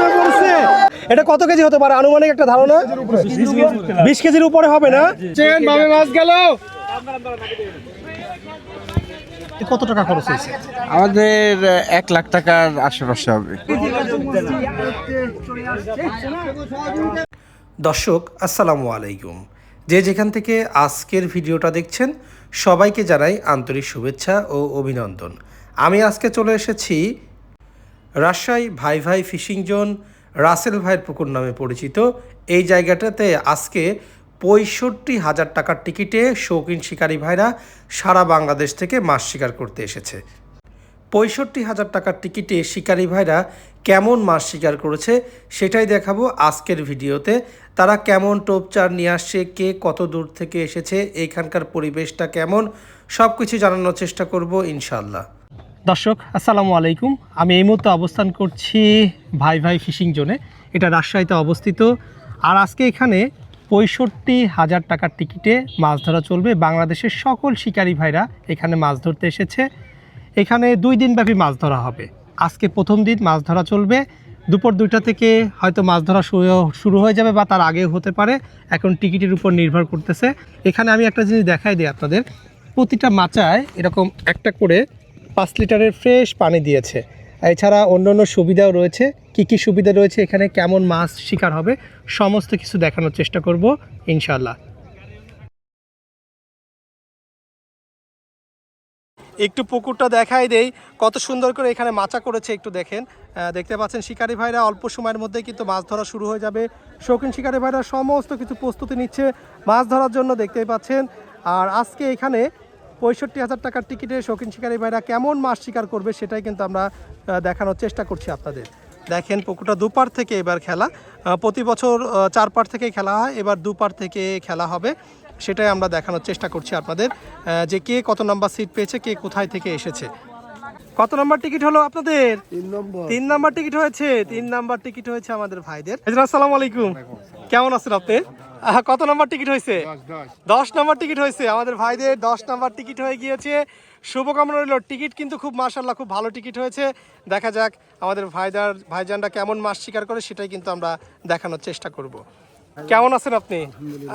ভাই পড়ছে এটা কত কেজি হতে পারে? আনুমানিক একটা ধারণা? বিশ কেজির উপরে হবে না? মাছ গেল। কত টাকা খরচ হয়েছে? আমাদের এক লাখ টাকার আশেপাশে হবে। দর্শক আসসালামু আলাইকুম। যে যেখান থেকে আজকের ভিডিওটা দেখছেন সবাইকে জানাই আন্তরিক শুভেচ্ছা ও অভিনন্দন। আমি আজকে চলে এসেছি রাজশাহী ভাই ভাই ফিশিং জোন রাসেল ভাইয়ের পুকুর নামে পরিচিত। এই জায়গাটাতে আজকে পঁয়ষট্টি হাজার টাকার টিকিটে শৌখিন শিকারী ভাইরা সারা বাংলাদেশ থেকে মাছ শিকার করতে এসেছে। পঁয়ষট্টি হাজার টাকার টিকিটে শিকারী ভাইরা কেমন মাছ শিকার করেছে সেটাই দেখাবো আজকের ভিডিওতে। তারা কেমন টোপচার নিয়ে আসছে, কে কত দূর থেকে এসেছে এইখানকার পরিবেশটা কেমন সব কিছু জানানোর চেষ্টা করব ইনশাল্লাহ দর্শক, আসসালামু আলাইকুম। আমি এই মুহূর্তে অবস্থান করছি ভাই ভাই ফিশিং জোনে। এটা রাজশাহীতে অবস্থিত। আর আজকে এখানে পঁয়ষট্টি হাজার টাকার টিকিটে মাছ ধরা চলবে। বাংলাদেশের সকল শিকারী ভাইরা এখানে মাছ ধরতে এসেছে। এখানে দুই দিনব্যাপী মাছ ধরা হবে। আজকে প্রথম দিন মাছ ধরা চলবে। দুপুর দুইটা থেকে হয়তো মাছ ধরা শুরু- হয়ে যাবে বা তার আগেও হতে পারে। এখন টিকিটের উপর নির্ভর করতেছে। এখানে আমি একটা জিনিস দেখাই দিই আপনাদের। প্রতিটা মাচায় এরকম একটা করে পাঁচ লিটারের ফ্রেশ পানি দিয়েছে। এছাড়া অন্য অন্য সুবিধাও রয়েছে। কি কি সুবিধা রয়েছে? এখানে কেমন মাছ শিকার হবে? সমস্ত কিছু দেখানোর চেষ্টা করব ইনশাল্লাহ একটু পুকুরটা দেখাই দেই। কত সুন্দর করে এখানে মাচা করেছে একটু দেখেন। দেখতে পাচ্ছেন শিকারী ভাইরা অল্প সময়ের মধ্যে কিন্তু মাছ ধরা শুরু হয়ে যাবে। শৌখিন শিকারী ভাইরা সমস্ত কিছু প্রস্তুতি নিচ্ছে মাছ ধরার জন্য দেখতেই পাচ্ছেন। আর আজকে এখানে পঁয়ষট্টি হাজার টাকার টিকিটে শৌখিন শিকারী ভাইরা কেমন মাছ শিকার করবে সেটাই কিন্তু আমরা দেখানোর চেষ্টা করছি আপনাদের। দেখেন পুকুরটা দুপার থেকে এবার খেলা প্রতি বছর চার পার থেকে খেলা হয়, এবার দুপার থেকে খেলা হবে। সেটাই আমরা দেখানোর চেষ্টা করছি আপনাদের যে কে কত নাম্বার সিট পেয়েছে কে কোথায় থেকে এসেছে। কত নম্বর টিকিট হলো আপনাদের? তিন নম্বর। টিকিট হয়েছে তিন নাম্বার টিকিট হয়েছে আমাদের ভাইদের। আসসালামু। আলাইকুম। কেমন আছেন আপনি? কত নম্বর টিকিট হয়েছে? দশ নম্বর টিকিট হয়েছে। আমাদের ভাইদের দশ নম্বর টিকিট হয়ে গিয়েছে। শুভকামনা রইল। টিকিট কিন্তু খুব মাশাল্লাহ খুব ভালো টিকিট হয়েছে। দেখা যাক আমাদের ভাইদার ভাইজানরা কেমন মাস স্বীকার করে সেটাই কিন্তু আমরা দেখানোর চেষ্টা করব। কেমন আছেন আপনি?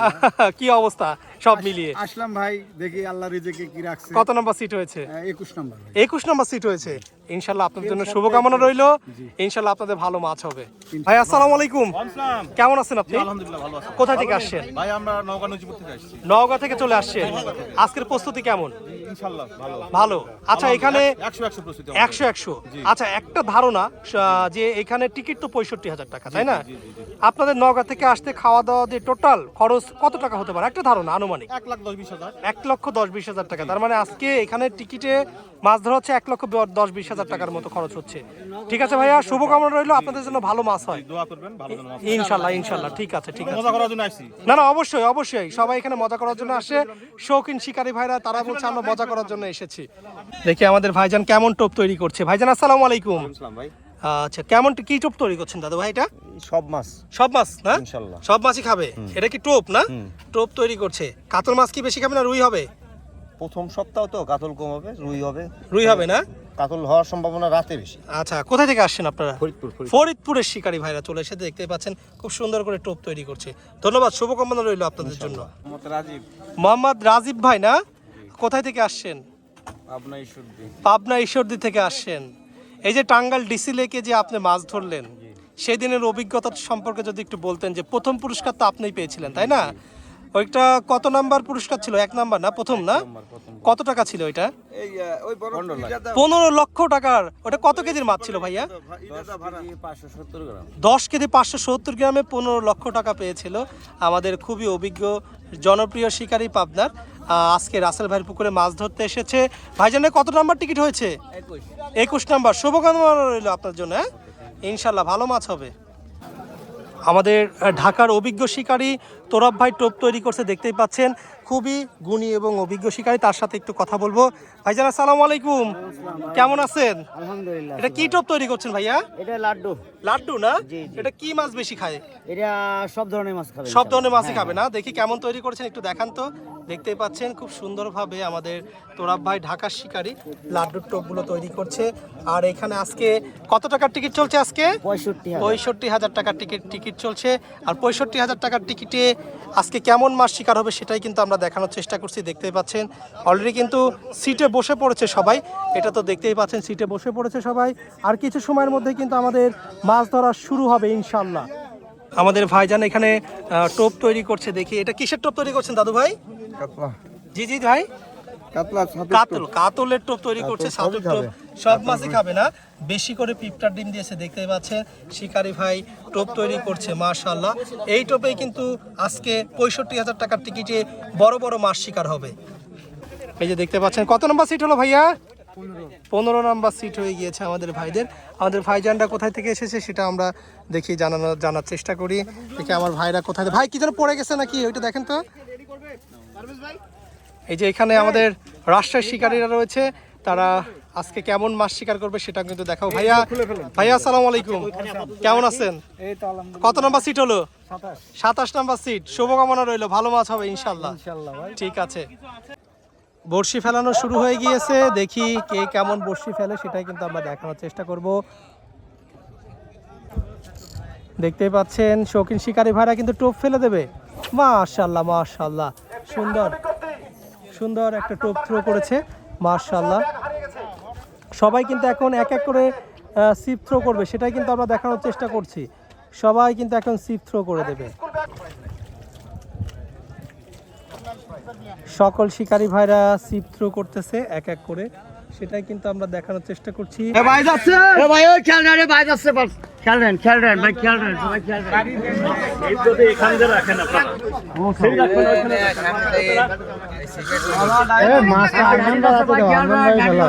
কি অবস্থা? সব মিলিয়ে। আসলাম ভাই দেখি আল্লাহ রিজেকে কি রাখছে। কত নাম্বার সিট হয়েছে? আহ, একুশ নম্বর ভাই। একুশ নম্বর সিট হয়েছে। ইনশাল্লাহ আপনাদের জন্য শুভকামনা রইল। ইনশাল্লাহ আপনাদের ভালো মাছ হবে। ভাই আসসালামু আলাইকুম। কেমন আছেন আপনি? আলহামদুলিল্লাহ ভালো আছি। কোথা থেকে আসছেন? ভাই আমরা নওগাঁ নজিপুর থেকে আসছি। নওগাঁ থেকে চলে আসছেন? আজকের প্রস্তুতি কেমন? ইনশাল্লাহ ভালো। ভালো। আচ্ছা এখানে একশো একশো প্রস্তুতি একশো একশো। আচ্ছা একটা ধারণা যে এখানে টিকিট তো পঁয়ষট্টি হাজার টাকা তাই না? আপনাদের নওগাঁ থেকে আসতে খাওয়া দাওয়া দিয়ে টোটাল খরচ কত টাকা হতে পারে? একটা ধারণা আনুমানিক। এক লাখ দশ বিশ হাজার। এক লক্ষ দশ বিশ হাজার টাকা। তার মানে আজকে এখানে টিকিটে মাছ ধরা হচ্ছে এক লক্ষ দশ বিশ হাজার টাকার মতো খরচ হচ্ছে। ঠিক আছে ভাইয়া শুভকামনা রইল। আপনাদের জন্য ভালো মাছ হয়। দোয়া করবেন ভালো যেন মাছ- ইনশাল্লাহ ইনশাল্লাহ। ঠিক আছে ঠিক আছে। মজা করার জন্য আসছি। না না অবশ্যই অবশ্যই। সবাই এখানে মজা করার জন্য আসে। শৌখিন শিকারী ভাইরা তারা বলছে আমরা মজা করার জন্য এসেছি। দেখি আমাদের ভাইজান কেমন টোপ তৈরি করছে। ভাইজান আসসালামু আলাইকুম। ভাই। আচ্ছা কেমন কি টোপ তৈরি করছেন দাদু ভাই এটা সব মাছ। সব মাছ না? ইনশাল্লাহ। সব মাছই খাবে? এটা কি টোপ না? টোপ তৈরি করছে। কাতল মাছ কি বেশি খাবে না রুই হবে? প্রথম সপ্তাহ তো কাতল কম হবে রুই হবে। রুই হবে না? কাতল হওয়ার সম্ভাবনা রাতে বেশি। আচ্ছা কোথায় থেকে আসছেন আপনারা? ফরিদপুর ফরিদপুর। ফরিদপুরের শিকারী ভাইরা চলে এসে দেখতে পাচ্ছেন খুব সুন্দর করে টোপ তৈরি করছে। ধন্যবাদ শুভকামনা রইল আপনাদের জন্য। রাজীব। মোহাম্মদ রাজীব ভাই না? কোথায় থেকে আসছেন? আপনার ঈশ্বরদী। পাবনা ঈশ্বরদী থেকে আসছেন। এই যে টাঙ্গাল ডিসি লেকে যে আপনি মাছ ধরলেন সেই দিনের অভিজ্ঞতা সম্পর্কে যদি একটু বলতেন যে প্রথম পুরস্কার তো আপনি পেয়েছিলেন তাই না? ওইটা কত নাম্বার পুরস্কার ছিল? এক নাম্বার না প্রথম না? কত টাকা ছিল ওইটা? ওই পনেরো লক্ষ টাকার। ওটা কত কেজির মাছ ছিল ভাইয়া? দশ কেজি পাঁচশো সত্তর গ্রামে। পনেরো লক্ষ টাকা পেয়েছিল আমাদের খুবই অভিজ্ঞ জনপ্রিয় শিকারী পাবনার। আজকে রাসেল ভাইয়ের পুকুরে মাছ ধরতে এসেছে। ভাইজানের কত নাম্বার টিকিট হয়েছে? একুশ নাম্বার। শুভকামনা রইল আপনার জন্য হ্যাঁ? ইনশাল্লাহ ভালো মাছ হবে। আমাদের ঢাকার অভিজ্ঞ শিকারী তোরাব ভাই টোপ তৈরি করছে দেখতেই পাচ্ছেন। খুবই গুণী এবং অভিজ্ঞ শিকারী তার সাথে একটু কথা বলব। ভাইজান আসসালামু আলাইকুম। কেমন আছেন? আলহামদুলিল্লাহ এটা কি টোপ তৈরি করছেন ভাইয়া? এটা লাড্ডু। লাড্ডু না। এটা কি মাছ বেশি খায়? এটা সব ধরনের মাছ খাবে সব ধরনের মাছই খাবে না? দেখি কেমন তৈরি করেছেন একটু দেখান তো। দেখতেই পাচ্ছেন খুব সুন্দরভাবে আমাদের তোরাব ভাই ঢাকার শিকারি লাড্ডুর টোপগুলো তৈরি করছে। আর এখানে আজকে কত টাকার টিকিট চলছে আজকে? পঁয়ষট্টি হাজার। টাকার টিকিট টিকিট চলছে। আর পঁয়ষট্টি হাজার টাকার টিকিটে আজকে কেমন মাছ শিকার হবে সেটাই কিন্তু আমরা দেখানোর চেষ্টা করছি দেখতেই পাচ্ছেন। অলরেডি কিন্তু সিটে বসে পড়েছে সবাই। এটা তো দেখতেই পাচ্ছেন সিটে বসে পড়েছে সবাই। আর কিছু সময়ের মধ্যে কিন্তু আমাদের মাছ ধরা শুরু হবে ইনশাল্লাহ আমাদের ভাইজান এখানে টোপ তৈরি করছে দেখি। এটা কিসের টোপ তৈরি করছেন দাদু ভাই জি জি ভাই। কাতলা কাতল কাতলের টোপ তৈরি করছে সাতুর টোপ। সব মাছই খাবে না। বেশি করে পিপটার ডিম দিয়েছে দেখতেই পাচ্ছেন। শিকারি ভাই টোপ তৈরি করছে মাশাল্লাহ এই টোপেই কিন্তু আজকে পঁয়ষট্টি হাজার টাকার টিকিটে বড় বড় মাছ শিকার হবে। এই যে দেখতে পাচ্ছেন কত নম্বর সিট হলো ভাইয়া? পনেরো নম্বর সিট হয়ে গিয়েছে আমাদের ভাইদের। আমাদের ভাইজানরা কোথায় থেকে এসেছে সেটা আমরা দেখি জানানোর জানার চেষ্টা করি। দেখি আমার ভাইরা কোথায় ভাই কি যেন পড়ে গেছে নাকি? ওইটা দেখেন তো। এই যে এখানে আমাদের রাষ্ট্রের শিকারীরা রয়েছে তারা আজকে কেমন মাছ শিকার করবে সেটা কিন্তু দেখাও। ভাইয়া ভাইয়া আসসালামু আলাইকুম। কেমন আছেন? এই তো আলহামদুলিল্লাহ। কত নাম্বার সিট হলো? সাতাশ। নাম্বার সিট শুভকামনা রইল ভালো মাছ হবে ইনশাল্লাহ ইনশাল্লাহ ঠিক আছে। বড়শি ফেলানো শুরু হয়ে গিয়েছে দেখি কে কেমন বড়শি ফেলে সেটাই কিন্তু আমরা দেখানোর চেষ্টা করব। দেখতেই পাচ্ছেন শৌখিন শিকারী ভাইরা কিন্তু টোপ ফেলে দেবে। মাশাল্লাহ মাশাল্লাহ সুন্দর। সুন্দর একটা টোপ থ্রো করেছে মাশাল্লাহ সবাই কিন্তু এখন এক এক করে সিপ থ্রো করবে, সেটাই কিন্তু আমরা দেখানোর চেষ্টা করছি। সবাই কিন্তু এখন সিপ থ্রো করে দেবে। সকল শিকারী ভাইরা সিপ থ্রো করতেছে এক এক করে। সেটাই কিন্তু আমরা দেখানোর চেষ্টা করছি। ভাই যাচ্ছে? ভাই ওই রে ভাই যাচ্ছে বল খেলেন খেলেন ভাই খেলেন সবাই খেলেন মাছটা আনন্দ আছে তো আনন্দ ভালো।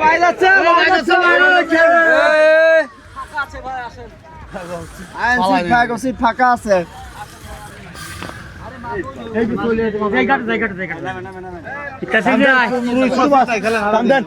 ভাই যাচ্ছে ভাই যাচ্ছে ফাঁকা আছে দেন টান দেন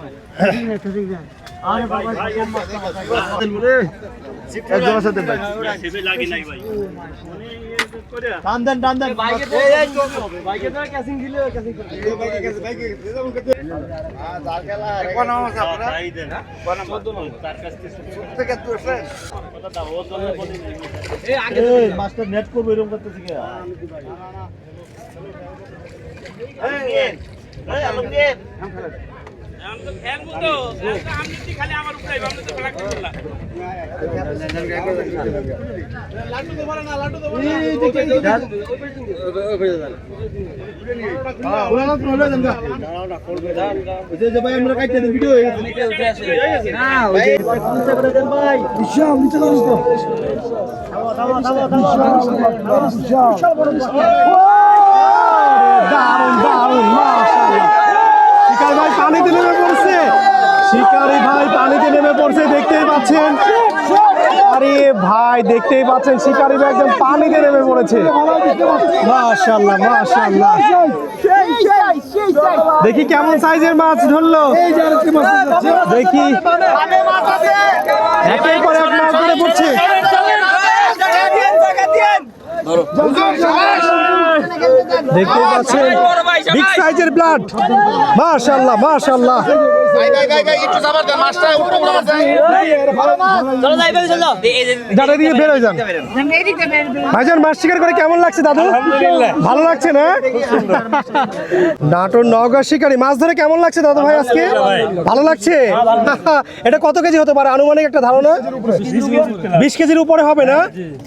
মাস্টার নেট করব এরকম করতেছে কি? ভাই বিশাল নিচে দারুণ দারুণ মাশাআল্লাহ শিকারি ভাই পানিতে নেমে পড়ছে শিকারি ভাই পানিতে নেমে পড়ছে, দেখতেই পাচ্ছেন। আরে ভাই দেখতেই পাচ্ছেন, শিকারি ভাই একদম পানিতে নেমে পড়েছে। মাশাআল্লাহ মাশাআল্লাহ। দেখি কেমন সাইজের মাছ ধরলো। দেখি। একের পর এক মাছ ধরে পড়ছে। দেখতে পাচ্ছেন। বিগ সাইজের ব্লাড মাশাআল্লাহ মাশাআল্লাহ বের হয়ে যান ভাইজান মাছ শিকার করে কেমন লাগছে দাদু ভালো লাগছে না নাটোর নওগাঁ শিকারি মাছ ধরে কেমন লাগছে দাদু ভাই আজকে ভালো লাগছে এটা কত কেজি হতে পারে আনুমানিক একটা ধারণা বিশ কেজির উপরে হবে না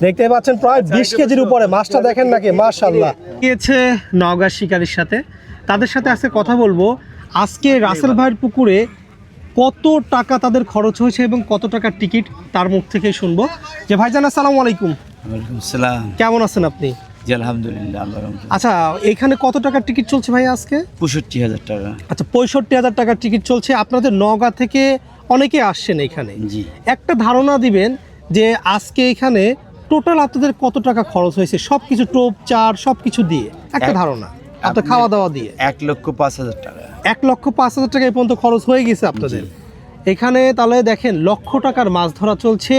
দেখতে পাচ্ছেন প্রায় বিশ কেজির উপরে মাছটা দেখেন নাকি মাশাল্লাহ গিয়েছে নওগাঁ শিকারির সাথে তাদের সাথে আজকে কথা বলব। আজকে রাসেল ভাইয়ের পুকুরে কত টাকা তাদের খরচ হয়েছে এবং কত টাকার টিকিট তার মুখ থেকে শুনব। যে ভাইজান আসসালামু আলাইকুম। সালাম কেমন আছেন আপনি? জি আলহামদুলিল্লাহ আল্লাহ আচ্ছা এখানে কত টাকার টিকিট চলছে ভাই আজকে? পঁয়ষট্টি হাজার টাকা। আচ্ছা পঁয়ষট্টি হাজার টাকার টিকিট চলছে। আপনাদের নওগাঁ থেকে অনেকে আসছেন এখানে। জি। একটা ধারণা দিবেন যে আজকে এখানে টোটাল আপনাদের কত টাকা খরচ হয়েছে? সব কিছু টোপ চার সব কিছু দিয়ে। একটা ধারণা। আপনার খাওয়া দাওয়া দিয়ে। এক লক্ষ পাঁচ হাজার টাকা। এক লক্ষ পাঁচ হাজার টাকা এই পর্যন্ত খরচ হয়ে গেছে আপনাদের। এখানে তাহলে দেখেন লক্ষ টাকার মাছ ধরা চলছে।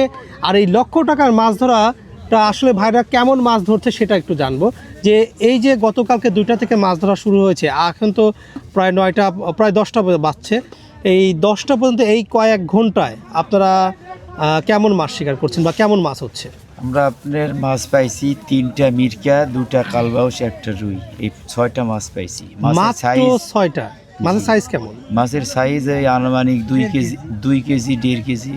আর এই লক্ষ টাকার মাছ ধরাটা আসলে ভাইরা কেমন মাছ ধরছে সেটা একটু জানব। যে এই যে গতকালকে দুইটা থেকে মাছ ধরা শুরু হয়েছে এখন তো প্রায় নয়টা প্রায় দশটা বাজছে। এই দশটা পর্যন্ত এই কয়েক ঘন্টায় আপনারা কেমন মাছ শিকার করছেন বা কেমন মাছ হচ্ছে? আমরা আপনার মাছ পাইছি তিনটা মিরকা দুটা কালবাউস একটা রুই। এই ছয়টা মাছ পাইছি। সাইজ ছয়টা। মাছের সাইজ কেমন? মাছের সাইজ এই আনুমানিক দুই কেজি দুই কেজি দেড় কেজি।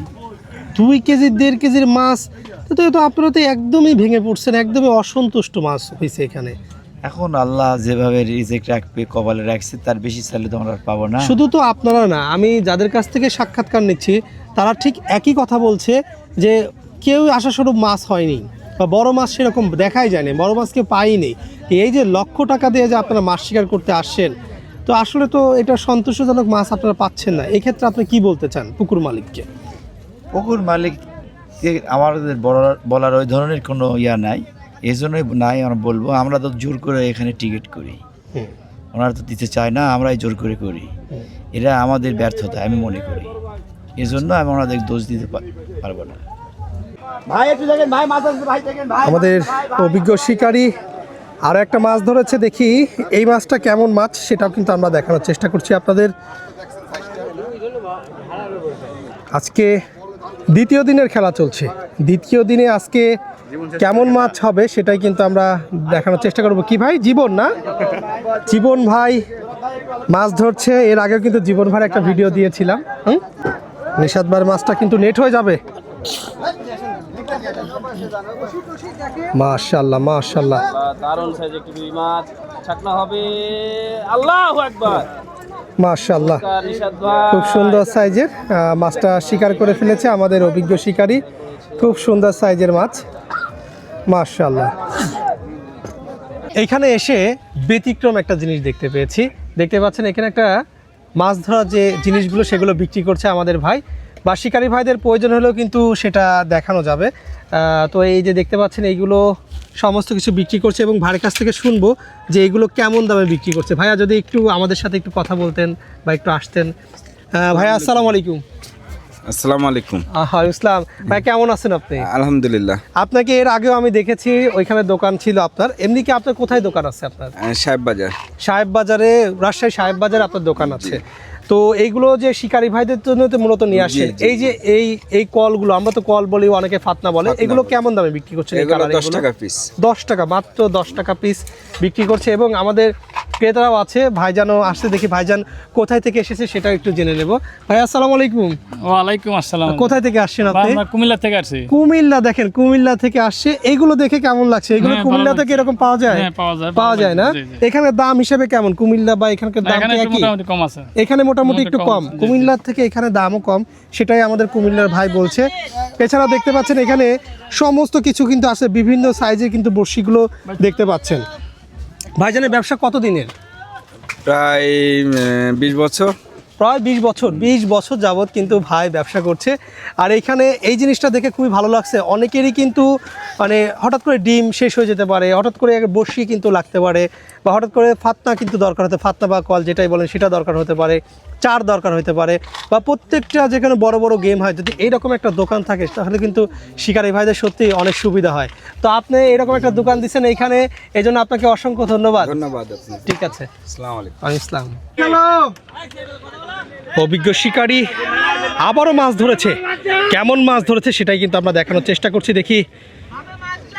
দুই কেজি দেড় কেজির মাছ? তো তো আপনারা তো একদমই ভেঙে পড়ছেন একদমই অসন্তুষ্ট মাছ হয়েছে এখানে। এখন আল্লাহ যেভাবে রিজেক্ট রাখবে কপালে রাখছে তার বেশি চাইলে তো আমরা পাবো না। শুধু তো আপনারা না আমি যাদের কাছ থেকে সাক্ষাৎকার নিচ্ছি তারা ঠিক একই কথা বলছে যে কেউ আশাস্বরূপ মাছ হয়নি বা বড় মাছ সেরকম দেখাই যায়নি বড় মাছ কেউ পাইনি এই যে লক্ষ টাকা দিয়ে যে আপনারা মাছ শিকার করতে আসছেন তো আসলে তো এটা সন্তোষজনক মাছ আপনারা পাচ্ছেন না। এক্ষেত্রে আপনি কি বলতে চান পুকুর মালিককে? পুকুর মালিক আমাদের বলার ওই ধরনের কোনো ইয়া নাই। এই জন্যই নাই আমরা বলব আমরা তো জোর করে এখানে টিকিট করি। ওনারা তো দিতে চায় না আমরাই জোর করে করি। এটা আমাদের ব্যর্থতা আমি মনে করি। এজন্য আমি ওনাদের দোষ দিতে পার- পারব না। আমাদের অভিজ্ঞ শিকারী আরও একটা মাছ ধরেছে দেখি এই মাছটা কেমন মাছ সেটাও কিন্তু আমরা দেখানোর চেষ্টা করছি আপনাদের। আজকে দ্বিতীয় দিনের খেলা চলছে। দ্বিতীয় দিনে আজকে কেমন মাছ হবে সেটাই কিন্তু আমরা দেখানোর চেষ্টা করব। কি ভাই জীবন না? জীবন ভাই মাছ ধরছে এর আগেও কিন্তু জীবন ভাইয়ের একটা ভিডিও দিয়েছিলাম। হুম? নিষাদবার মাছটা কিন্তু নেট হয়ে যাবে। মাশাল্লাহ মাশাল্লাহ দারুণ সাইজ একটি রুই মাছ। ছাকনা হবে আল্লাহু আকবার। মাশাল্লাহ খুব সুন্দর সাইজের মাছটা শিকার করে ফেলেছে আমাদের অভিজ্ঞ শিকারী। খুব সুন্দর সাইজের মাছ। মাশাল্লাহ এখানে এসে ব্যতিক্রম একটা জিনিস দেখতে পেয়েছি। দেখতে পাচ্ছেন এখানে একটা মাছ ধরার যে জিনিসগুলো সেগুলো বিক্রি করছে আমাদের ভাই। বা শিকারী ভাইদের প্রয়োজন হলেও কিন্তু সেটা দেখানো যাবে। তো এই যে দেখতে পাচ্ছেন এইগুলো সমস্ত কিছু বিক্রি করছে এবং ভাইয়ের কাছ থেকে শুনব যে এগুলো কেমন দামে বিক্রি করছে। ভাইয়া যদি একটু আমাদের সাথে একটু কথা বলতেন বা একটু আসতেন। ভাইয়া আসসালামু আলাইকুম। আসসালামু আলাইকুম। আহা ইসলাম। ভাই কেমন আছেন আপনি? আলহামদুলিল্লাহ। আপনাকে এর আগেও আমি দেখেছি ওইখানে দোকান ছিল আপনার। এমনি কি আপনার কোথায় দোকান আছে আপনার? সাহেব বাজার। সাহেব বাজারে রাজশাহী সাহেব বাজারে আপনার দোকান আছে। তো এইগুলো যে শিকারি ভাইদের জন্য তো মূলত নিয়ে আসে এই যে এই এই কলগুলো আমরা তো কল বলি অনেকে ফাতনা বলে এগুলো কেমন দামে বিক্রি করছে দশ টাকা পিস দশ টাকা মাত্র দশ টাকা পিস বিক্রি করছে এবং আমাদের ক্রেতারাও আছে ভাইজানও আসছে দেখি ভাইজান কোথায় থেকে এসেছে সেটা একটু জেনে নেব। ভাই আসসালামু আলাইকুম। ওয়ালাইকুম আসসালাম। কোথায় থেকে আসছেন আপনি? কুমিল্লা থেকে আসছি। কুমিল্লা দেখেন কুমিল্লা থেকে আসছে। এগুলো দেখে কেমন লাগছে? এগুলো হ্যাঁ, কুমিল্লা থেকে এরকম পাওয়া যায়? হ্যাঁ, পাওয়া যায়, পাওয়া পাওয়া যায় না। এখানে দাম হিসেবে কেমন? কুমিল্লা বা এখানকার দাম একই? কম আছে। এখানে মোটামুটি একটু কম। কুমিল্লার থেকে এখানে দামও কম সেটাই আমাদের কুমিল্লার ভাই বলছে। এছাড়া দেখতে পাচ্ছেন এখানে সমস্ত কিছু কিন্তু আছে বিভিন্ন সাইজের কিন্তু বড়শিগুলো দেখতে পাচ্ছেন। ভাইজানের ব্যবসা কত দিনের প্রায় বিশ বছর। প্রায় বিশ বছর বিশ বছর যাবৎ কিন্তু ভাই ব্যবসা করছে। আর এখানে এই জিনিসটা দেখে খুবই ভালো লাগছে। অনেকেরই কিন্তু মানে হঠাৎ করে ডিম শেষ হয়ে যেতে পারে হঠাৎ করে বসি কিন্তু লাগতে পারে বা হঠাৎ করে ফাতনা কিন্তু দরকার হতে ফাতনা বা কল যেটাই বলেন সেটা দরকার হতে পারে। চার দরকার হতে পারে বা প্রত্যেকটা যেখানে বড় বড় গেম হয় যদি এইরকম একটা দোকান থাকে তাহলে কিন্তু শিকারী ভাইদের সত্যি অনেক সুবিধা হয়। তো আপনি এরকম একটা দোকান দিচ্ছেন এইখানে এই জন্য আপনাকে অসংখ্য ধন্যবাদ। ধন্যবাদ ঠিক আছে। ইসলাম। অভিজ্ঞ শিকারী আবারও মাছ ধরেছে। কেমন মাছ ধরেছে সেটাই কিন্তু আমরা দেখানোর চেষ্টা করছি। দেখি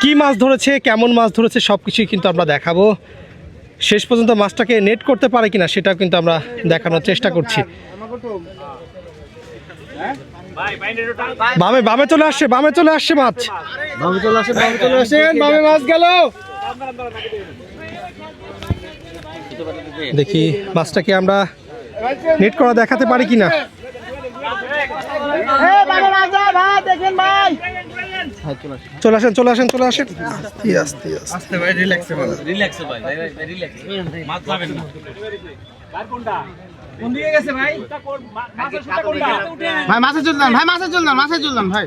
কি মাছ ধরেছে কেমন মাছ ধরেছে সব কিছুই কিন্তু আমরা দেখাবো। শেষ পর্যন্ত মাছটাকে নেট করতে পারে কিনা সেটাও কিন্তু আমরা দেখানোর চেষ্টা করছি। বামে বামে চলে আসছে বামে চলে আসছে মাছ। বামে চলে আসেন বামে চলে আসেন বামে মাছ গেল। দেখি মাছটাকে আমরা নেট করা দেখাতে পারি কিনা। চলে আসেন চলে আসেন চলে আসেন। আস্তে আস্তে আস্তে। ভাই মাছে চললাম ভাই মাছে চললাম মাছে চললাম ভাই?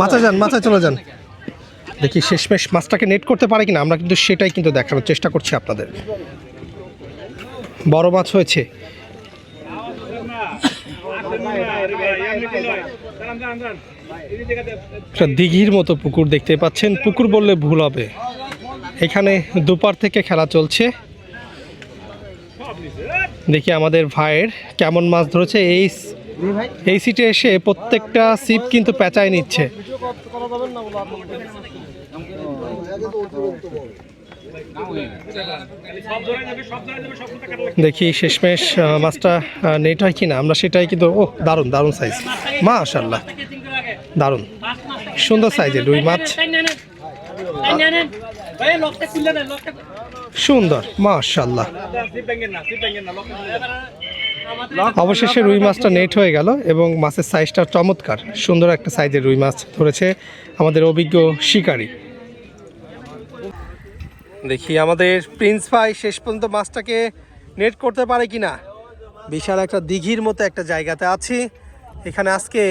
মাথা যান। মাথায় চলে যান দেখি শেষমেশ মাছটাকে নেট করতে পারে কিনা আমরা কিন্তু সেটাই কিন্তু দেখানোর চেষ্টা করছি আপনাদের। বড় মাছ হয়েছে। দিঘির মতো পুকুর দেখতে পাচ্ছেন। পুকুর বললে ভুল হবে। এখানে দুপার থেকে খেলা চলছে। দেখি আমাদের ভাইয়ের কেমন মাছ ধরেছে। এই এই সিটে এসে প্রত্যেকটা সিপ কিন্তু পেঁচায় নিচ্ছে। দেখি শেষমেশ মাছটা নেট হয় কিনা? আমরা সেটাই কিন্তু ও দারুণ দারুণ সাইজ মাশাল্লাহ দারুণ। সুন্দর সাইজের রুই মাছ। সুন্দর মাশাল্লাহ অবশেষে রুই মাছটা নেট হয়ে গেল এবং মাছের সাইজটা চমৎকার। সুন্দর একটা সাইজের রুই মাছ ধরেছে আমাদের অভিজ্ঞ শিকারী। দেখি আমাদের প্রিন্স ভাই শেষ পর্যন্ত মাছটাকে নেট করতে পারে কি না বিশাল একটা দিঘির মতো একটা জায়গাতে আছি। এখানে আজকে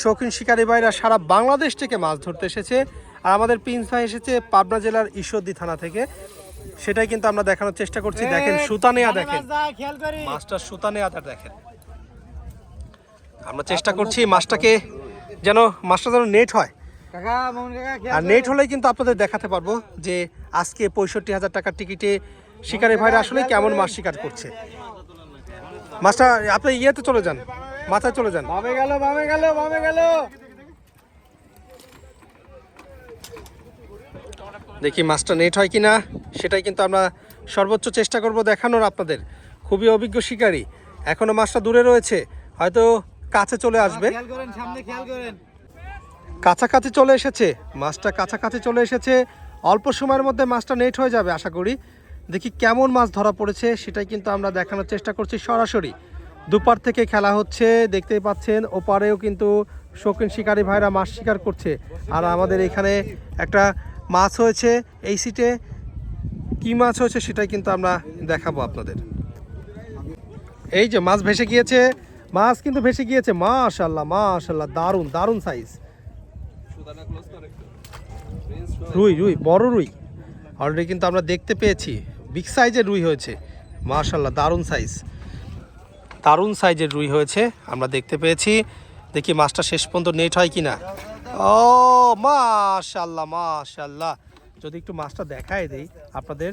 শৌখিন শিকারী ভাইরা সারা বাংলাদেশ থেকে মাছ ধরতে এসেছে। আর আমাদের প্রিন্স ভাই এসেছে পাবনা জেলার ঈশ্বরদী থানা থেকে। সেটাই কিন্তু আমরা দেখানোর চেষ্টা করছি। দেখেন সুতানেয়া দেখেন। মাছটা সুতানেয়াটা দেখেন। আমরা চেষ্টা করছি মাছটাকে যেন মাছটা যেন নেট হয়। আর নেট হলেই কিন্তু আপনাদের দেখাতে পারব যে আজকে পঁয়ষট্টি হাজার টাকার টিকিটে শিকারি ভাইরা আসলে কেমন মাছ শিকার করছে। মাছটা আপনি ইয়েতে চলে যান। মাথায় চলে যান। গেল গেল গেল। দেখি মাছটা নেট হয় কিনা সেটাই কিন্তু আমরা সর্বোচ্চ চেষ্টা করব দেখানোর আপনাদের। খুবই অভিজ্ঞ শিকারী। এখনও মাছটা দূরে রয়েছে হয়তো কাছে চলে আসবে। কাছাকাছি চলে এসেছে, মাছটা কাছাকাছি চলে এসেছে। অল্প সময়ের মধ্যে মাছটা নেট হয়ে যাবে, আশা করি। দেখি কেমন মাছ ধরা পড়েছে, সেটাই কিন্তু আমরা দেখানোর চেষ্টা করছি সরাসরি। দুপার থেকে খেলা হচ্ছে, দেখতেই পাচ্ছেন, ওপারেও কিন্তু শৌখিন শিকারী ভাইরা মাছ শিকার করছে। আর আমাদের এখানে একটা মাছ হয়েছে, এই সিটে কি মাছ হয়েছে সেটাই কিন্তু আমরা দেখাবো আপনাদের। এই যে মাছ ভেসে গিয়েছে, মাছ কিন্তু ভেসে গিয়েছে মাশাল্লাহ মাশাল্লাহ দারুণ দারুণ সাইজ রুই রুই, বড় রুই। অলরেডি কিন্তু আমরা দেখতে পেয়েছি। বিগ সাইজের রুই হয়েছে। মাশাল্লাহ দারুণ সাইজ দারুণ সাইজের রুই হয়েছে। আমরা দেখতে পেয়েছি। দেখি মাছটা শেষ পর্যন্ত নেট হয় কি না ও মাশাল্লাহ মাশাল্লাহ যদি একটু মাছটা দেখায় দেই, আপনাদের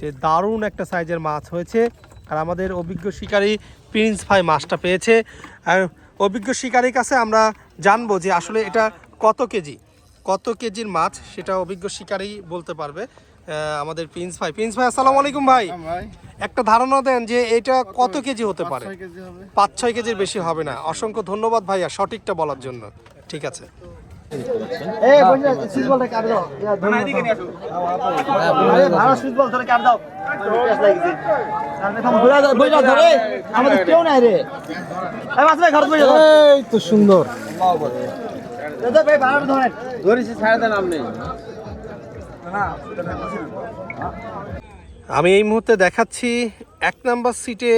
যে দারুণ একটা সাইজের মাছ হয়েছে। আর আমাদের অভিজ্ঞ শিকারী প্রিন্স ভাই মাছটা পেয়েছে। আর অভিজ্ঞ শিকারীর কাছে আমরা জানব যে আসলে এটা কত কেজি। কত কেজির মাছ সেটা অভিজ্ঞ শিকারী বলতে পারবে। আমাদের প্রিন্স ভাই। প্রিন্স ভাই আসসালামু আলাইকুম ভাই। একটা ধারণা দেন যে এটা কত কেজি হতে পারে? পাঁচ ছয় কেজির বেশি হবে না। অসংখ্য ধন্যবাদ ভাইয়া সঠিকটা বলার জন্য। ঠিক আছে। এই বন্ধু সুইচ বলটা কাট দাও। আরে ভালো সুইচ বল ধরে কাট দাও। বইটা ধরে আমাদের কেউ নাই রে। এই মাছ ভাই ঘর বইটা এই তো সুন্দর। দাদা ভাই ভালো ধরেন। ধরেছি ছাড়া দেন আপনি আমি এই মুহূর্তে দেখাচ্ছি এক নাম্বার সিটে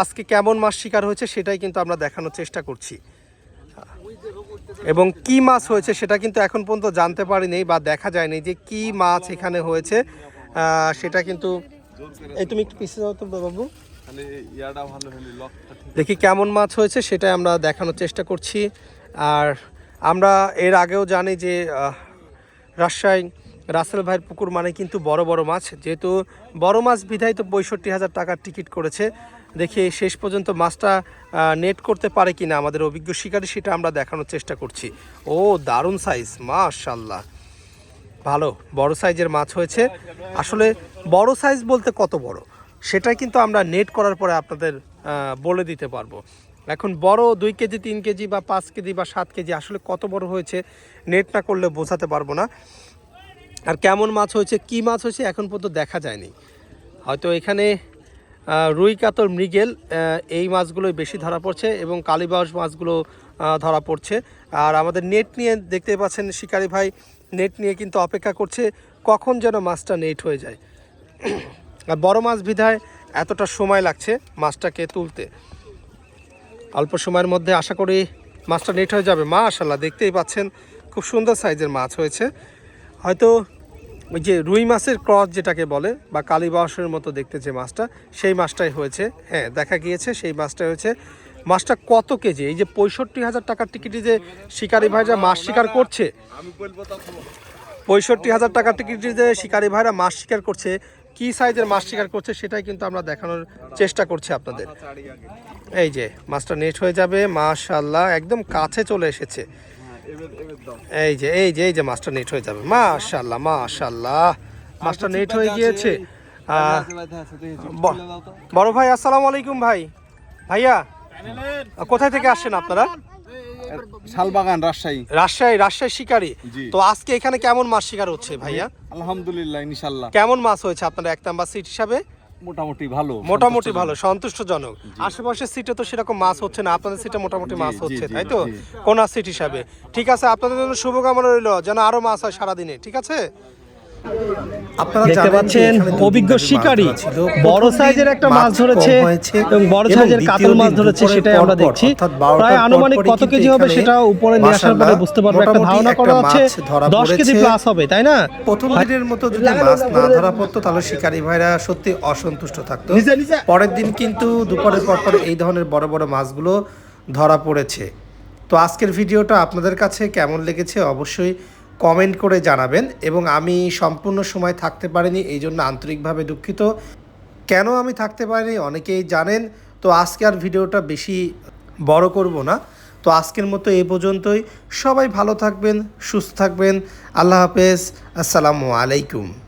আজকে কেমন মাছ শিকার হয়েছে সেটাই কিন্তু আমরা দেখানোর চেষ্টা করছি। এবং কি মাছ হয়েছে সেটা কিন্তু এখন পর্যন্ত জানতে পারিনি বা দেখা যায়নি যে কি মাছ এখানে হয়েছে। সেটা কিন্তু এই তুমি একটু পিছিয়ে যাও তো বাবু। দেখি কেমন মাছ হয়েছে সেটাই আমরা দেখানোর চেষ্টা করছি। আর আমরা এর আগেও জানি যে রাজশাহী, রাসেল ভাইয়ের পুকুর মানে কিন্তু বড় বড় মাছ। যেহেতু বড় মাছ বিধায় তো পঁয়ষট্টি হাজার টাকার টিকিট করেছে, দেখি শেষ পর্যন্ত মাছটা নেট করতে পারে কি না আমাদের অভিজ্ঞ শিকারী সেটা আমরা দেখানোর চেষ্টা করছি। ও, দারুণ সাইজ মাশাল্লাহ ভালো, বড় সাইজের মাছ হয়েছে। আসলে বড় সাইজ বলতে কত বড়? সেটা কিন্তু আমরা নেট করার পরে আপনাদের বলে দিতে পারব। এখন বড় দুই কেজি, তিন কেজি বা পাঁচ কেজি বা সাত কেজি আসলে কত বড় হয়েছে নেট না করলে বোঝাতে পারব না। আর কেমন মাছ হয়েছে, কি মাছ হয়েছে এখন পর্যন্ত দেখা যায়নি। হয়তো এখানে রুই, কাতল, মৃগেল এই মাছগুলোই বেশি ধরা পড়ছে এবং কালীবাউস মাছগুলো ধরা পড়ছে। আর আমাদের নেট নিয়ে দেখতে পাচ্ছেন শিকারি ভাই নেট নিয়ে কিন্তু অপেক্ষা করছে কখন যেন মাছটা নেট হয়ে যায়। আর বড় মাছ বিধায় এতটা সময় লাগছে মাছটাকে তুলতে। অল্প সময়ের মধ্যে আশা করি মাছটা নেট হয়ে যাবে। মা মাশাল্লাহ দেখতেই পাচ্ছেন, খুব সুন্দর সাইজের মাছ হয়েছে। হয়তো ওই যে রুই মাছের ক্রস যেটাকে বলে, বা কালী কালীবাসের মতো দেখতে যে মাছটা, সেই মাছটাই হয়েছে। হ্যাঁ দেখা গিয়েছে, সেই মাছটাই হয়েছে। মাছটা কত কেজি? এই যে পঁয়ষট্টি হাজার টাকার টিকিটে যে শিকারি ভাইরা মাছ শিকার করছে, পঁয়ষট্টি হাজার টাকার টিকিটে যে শিকারি ভাইরা মাছ শিকার করছে কি সাইজের মাছ শিকার করছে সেটাই কিন্তু আমরা দেখানোর চেষ্টা করছি আপনাদের। এই যে, মাছটা নেট হয়ে যাবে মাশাল্লাহ একদম কাছে চলে এসেছে। এই যে এই যে এই যে মাছটা নেট হয়ে যাবে। মাশাল্লাহ মাশাল্লাহ মাছটা নেট হয়ে গিয়েছে। বড় ভাই, আসসালামু আলাইকুম ভাই। ভাইয়া, কোথায় থেকে আসছেন আপনারা? শালবাগান রাজশাহী। রাজশাহী রাজশাহী শিকারি। তো আজকে এখানে কেমন মাছ শিকার হচ্ছে ভাইয়া? আলহামদুলিল্লাহ ইনশাল্লাহ। কেমন মাছ হয়েছে আপনার এক নাম্বার সিট হিসাবে? মোটামুটি ভালো মোটামুটি ভালো সন্তুষ্টজনক। আশেপাশের সিটে তো সেরকম মাছ হচ্ছে না আপনাদের সিটে মোটামুটি মাছ হচ্ছে তাই তো। কোন সিট হিসাবে। ঠিক আছে আপনাদের জন্য শুভকামনা রইল যেন আরও মাছ হয় সারাদিনে ঠিক আছে? দেখতে পাচ্ছেন অভিজ্ঞ শিকারী। বড় সাইজের একটা মাছ ধরেছে এবং বড় সাইজের কাতল মাছ ধরেছে সেটাই আমরা দেখছি। প্রায় আনুমানিক কত কেজি হবে সেটা উপরে নিয়ে আসার পরে বুঝতে পারব একটা ধারণা করা হচ্ছে দশ কেজি প্লাস হবে তাই না? প্রথম দিনের মতো যদি মাছ না ধরা পড়তো তাহলে শিকারী ভাইরা সত্যি অসন্তুষ্ট থাকতো। পরের দিন কিন্তু দুপুরের পর পর এই ধরনের বড় বড় মাছগুলো ধরা পড়েছে। তো আজকের ভিডিওটা আপনাদের কাছে কেমন লেগেছে? অবশ্যই কমেন্ট করে জানাবেন এবং আমি সম্পূর্ণ সময় থাকতে পারিনি, এই জন্য আন্তরিকভাবে দুঃখিত। কেন আমি থাকতে পারিনি অনেকেই জানেন, তো আজকে আর ভিডিওটা বেশি বড় করব না। তো আজকের মতো এ পর্যন্তই। সবাই ভালো থাকবেন, সুস্থ থাকবেন। আল্লাহ হাফেজ। আসসালামু আলাইকুম।